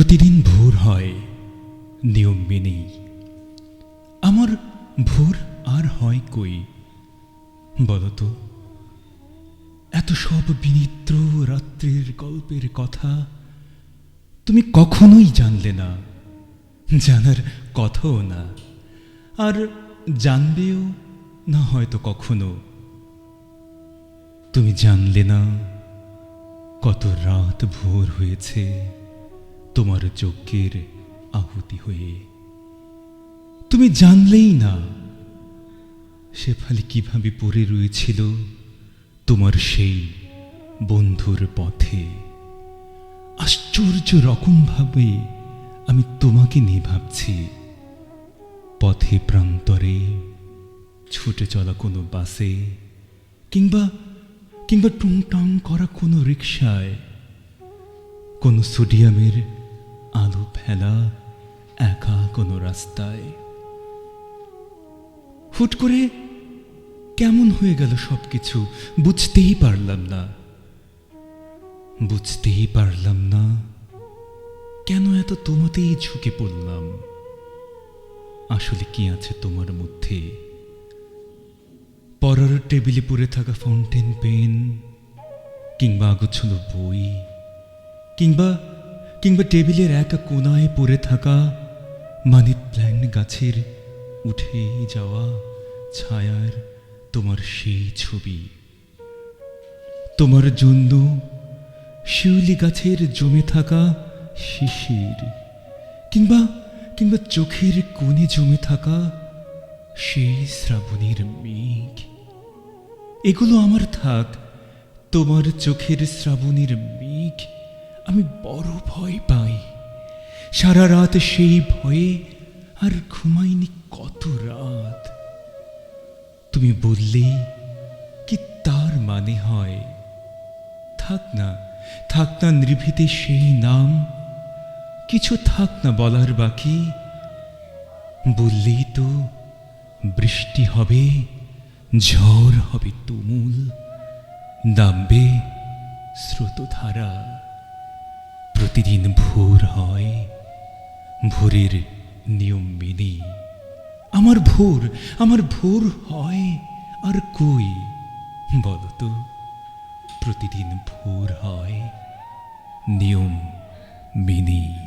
প্রতিদিন ভোর হয়, নিয়ম মেনেই। আমার ভোর আর হয় কই? বলতো, এত সব বিনিত্র রাত্রির গল্পের কথা তুমি কখনোই জানলে না। জানার কথাও না। আর জানবেও না হয়তো কখনো। তুমি জানলে না কত রাত ভোর হয়েছে। তোমার যজ্ঞের আহুতি হয়ে। তুমি জানলেই না শেফালি কীভাবে পড়ে রয়েছিল তোমার সেই বন্ধুর পথে। আশ্চর্য রকমভাবে আমি তোমাকে নিয়ে ভাবছি। পথে প্রান্তরে ছুটে চলা কোনো বাসে কিংবা কিংবা টুংটাং করা কোনো রিক্সায় কোনো সোডিয়ামের আলো ফেলা একা কোনো রাস্তায়। হুট করে কেমন হয়ে গেল সবকিছু বুঝতেই পারলাম না। বুঝতেই পারলাম না কেন এত তোমাতেই ঝুঁকে পড়লাম। আসলে কি আছে তোমার মধ্যে? পড়ার টেবিলে পড়ে থাকা ফাউন্টেন পেন কিংবা আগোছলো বই কিংবা কিংবা টেবিলের একা কোনায় পড়ে থাকা মানি প্ল্যান্ট গাছের উঠে যাওয়া ছায়ার তোমার সেই ছবি। তোমার জন্য শিউলি গাছের জমে থাকা শিশির কিংবা কিংবা চোখের কোণে জমে থাকা সেই শ্রাবণীর মেঘ। এগুলো আমার থাক, তোমার চোখের শ্রাবণীর মেঘ। আমি বড় ভয় পাই। সারা রাত সেই ভয়ে আর ঘুমাইনি কত রাত। তুমি বললেই কি তার মানে হয়? থাক না থাক না নিভৃতে সেই নাম। কিছু থাক না বলার বাকি। বললেই তো বৃষ্টি হবে, ঝড় হবে তুমুল। নামবে স্রোতধারা। প্রতিদিন ভোর হয়, ভোরের নিয়ম মেনে। আমার ভোর আমার ভোর হয়, আর কই? বলতো, প্রতিদিন ভোর হয়, নিয়ম মেনেই